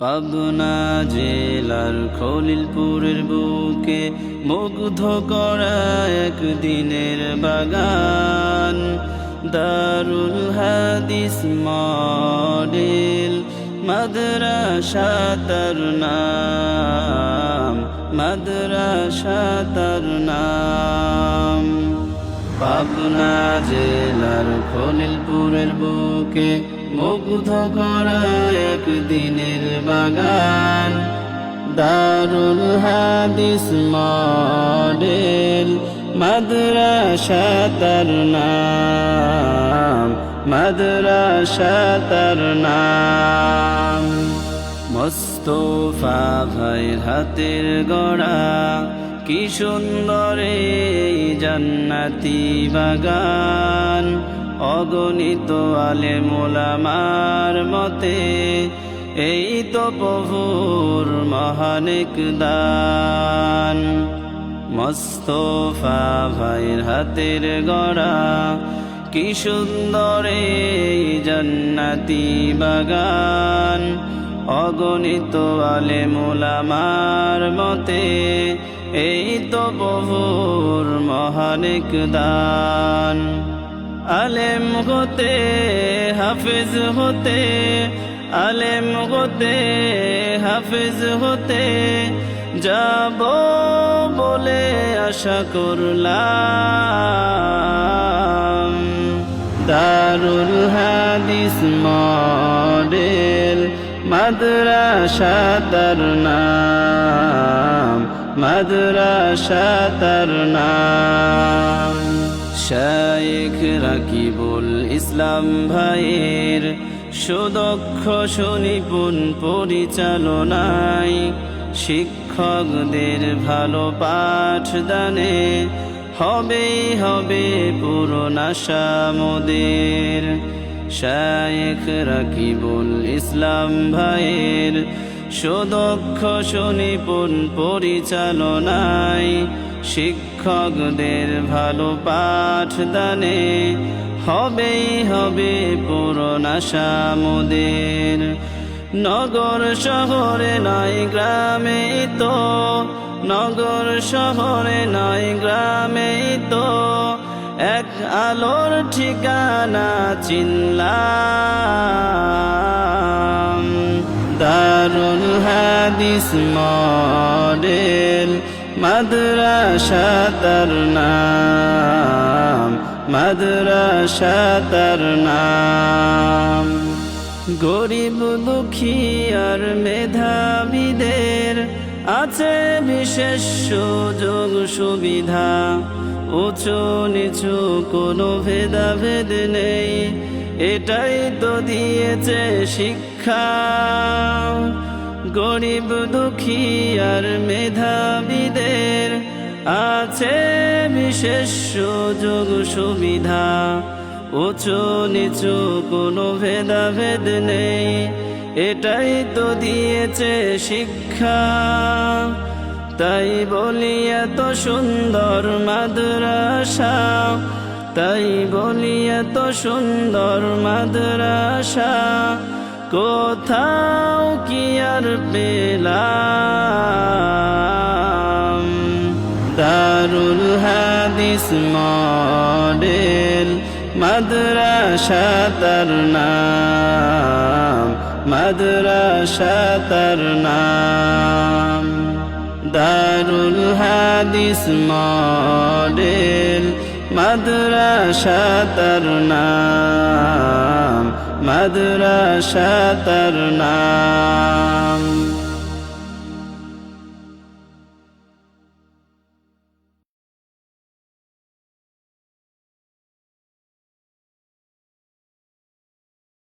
পাবনা জেলার খলিলপুরের বুকে মুগ্ধ করা একদিনের বাগান। দারুল হাদিস মডেল মাদ্রাসা তার নাম, মাদ্রাসা তার নাম। পাবনা জেলার খলিলপুরের বুকে মুগ্ধ করা একদিনের বাগান। দারুল হাদিস মডেল, মাদ্রাসা তার নাম, মাদ্রাসা তার নাম। মোস্তফা ভাইয়ের হাতের গড়া কি সুন্দর জান্নাতি বাগান। অগণিত আলে মোলামার মতে, এই তো প্রভুর মহানিক দান মোস্তফা ভাইয়ের হাতের গড়া, কি সুন্দর জান্নাতি বাগান। অগণিত আলে মোলামার মতে এই তো প্রভুর মহানিক দান আলেম হতে, হাফিজ হতে, আলেম হতে, হাফিজ হতে, যাব বলে আশা করলাম। দারুল হাদিস মডেল মাদ্রাসা তার নাম। মাদ্রাসা তার নাম। শাইখ রাকিবুল ইসলাম ভাইয়ের সুদক্ষ সুনিপুণ পরিচালনায় শিক্ষকদের ভালো পাঠদানে হবে পূরণ আশা মোদের শায়েখ রাকিবুল ইসলাম ভাইয়ের সুদক্ষ সুনিপুণ পরিচালনায় শিক্ষকদের ভালো পাঠদানে হবেই হবে পূরণ আশা মোদের। নগর শহরে নয় গ্রামে তো, নগর শহরে নয় গ্রামে তো, এক আলোর ঠিকানা চিনলাম। দারুল হাদিস মডেল, মাদ্রাসা তার নাম, মাদ্রাসা তার নাম। গরিব দুঃখী আর মেধাবীদের আছে বিশেষ সুযোগ সুবিধা। উঁচু নিচু কোনো ভেদাভেদ নেই এটাই তো দিয়েছে শিক্ষা। গরিব, দুঃখী আর মেধাবীদের আছে বিশেষ সুযোগ, সুবিধা। উঁচু নিচু কোনো ভেদাভেদ নেই। এটাই তো দিয়েছে শিক্ষা। তাই বলি এত সুন্দর মাদ্রাসা। তাই বলি এত সুন্দর মাদ্রাসা, কোথাও কি আর পেলাম? দারুল হাদিস মডেল, মাদ্রাসা তার নাম, মাদ্রাসা তার নাম। দারুল হাদিস মডেল মাদ্রাসা তার নাম মাদ্রাসা